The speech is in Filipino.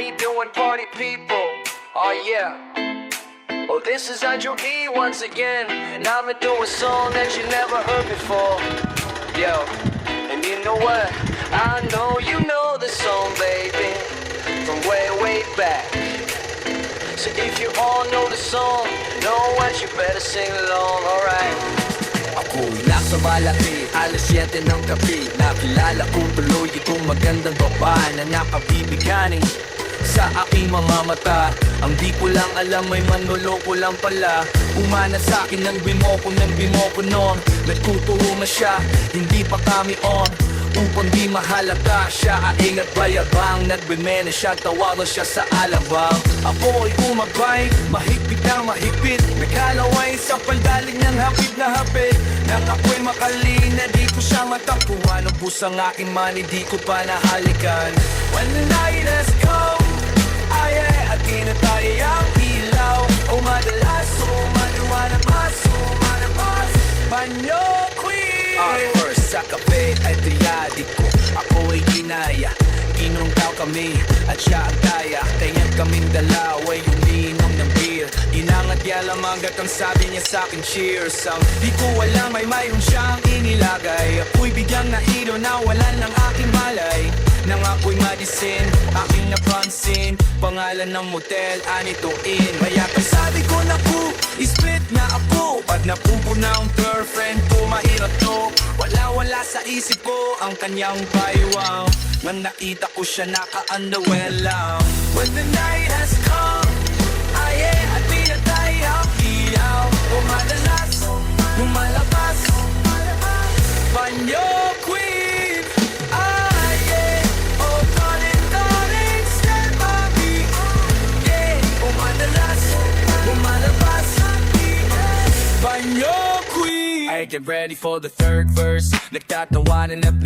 you doing, party people? Oh yeah. Oh, this is Andrew E once again, and I'ma do a song that you never heard before. Yo, and you know what? I know you know the song, baby, from way, way back. So if you all know the song, know what you better sing along, alright? Ako nasa malaki, alas 7 ng gabi Nakilala ko tuloy itong magandang babae Na nakabibiganing sa aking mga mata Ang di ko lang alam may manloloko lang pala. Umana sa akin ng bimoko ng bimoko noon Nagtuturo na siya, hindi pa kami on. Upang di mahalata siya aing at bayabang. Nagbimene siya, tawagan siya sa alabang. Ako'y umabay, mahigpit na mahigpit. Nagkalaway sa paldalig ng hapit na hapit. Nang ako'y makalin na di ko siya matakbuhan Ang pusang aking mani di ko pa nahalikan. When the night has come Ay, at di na tayo ang ilaw. O madalas, o maliwanag mas, o manabas Panyo Queen. Our first sa kape ay triyadik ko Ako ay ginaya. Inom daw kami at siya ang daya Kaya't kaming dalawa ay umiinom ng beer. Inangat niya lamang at ang sabi niya sa akin cheers. Ang di ko alam ay mayroon siyang inilagay. Ako'y biglang nahilo na walan ng malay Nang ako'y madisin, aking napansin Pangalan ng motel, Anito Inn Kaya sabi ko naku, split na ako. Pag napupo na ang girlfriend ko, mahirap to. Wala wala sa isip ko ang kanyang baywang. Nang nakita ko siya naka-underwear lang. When the night has come Queen get ready for the third verse. Nagtatawanan at